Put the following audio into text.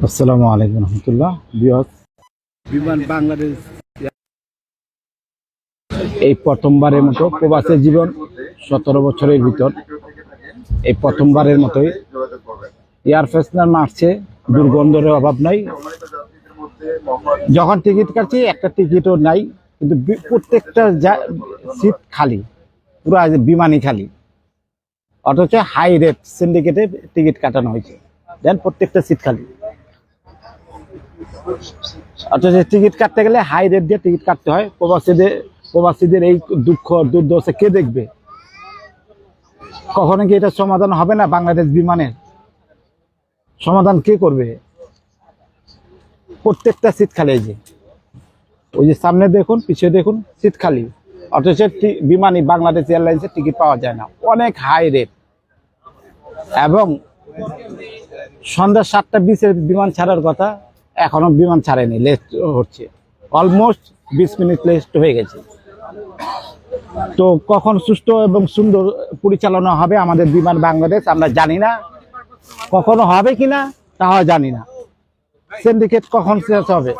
আসসালামু আলাইকুম রহমতুল্লাহ বিমান বাংলাদেশ এই প্রথমবারের মতো প্রবাসের জীবন সতেরো বছরের ভিতর। এই প্রথমবারের মতোই এয়ার ফ্রেশনার মারছে দুর্গন্ধের অভাব নাই। যখন টিকিট কাটছি একটা টিকিটও নাই কিন্তু প্রত্যেকটা সিট খালি পুরো বিমানই খালি। অথচ হাই রেট সিন্ডিকেটে টিকিট কাটানো হয়েছে। দেন প্রত্যেকটা সিট খালি। অথচ টিকিট কাটতে গেলে হাই রেট দিয়ে টিকিট কাটতে হয়। প্রবাসীদের প্রবাসীদের এই দুঃখ, দুর্দশা কে দেখবে? কখনো কি এটা সমাধান হবে না বাংলাদেশ বিমানের? সমাধান কে করবে? প্রত্যেকটা সিট খালি যে। ওই যে সামনে দেখুন, পিছিয়ে দেখুন সিট খালি। অথচ বিমানই বাংলাদেশ এয়ারলাইন্সের টিকিট পাওয়া যায় না। অনেক হাই রেট এবং সন্ধ্যা সাতটা বিশের বিমান ছাড়ার কথা এখনও বিমান ছাড়েনি, লেট হচ্ছে। অলমোস্ট বিশ মিনিট লেট হয়ে গেছে। তো কখন সুস্থ এবং সুন্দর পরিচালনা হবে আমাদের বিমান বাংলাদেশ, আমরা জানি না। কখনো হবে কিনা, তাও জানি না। সিন্ডিকেট কখন শেষ হবে?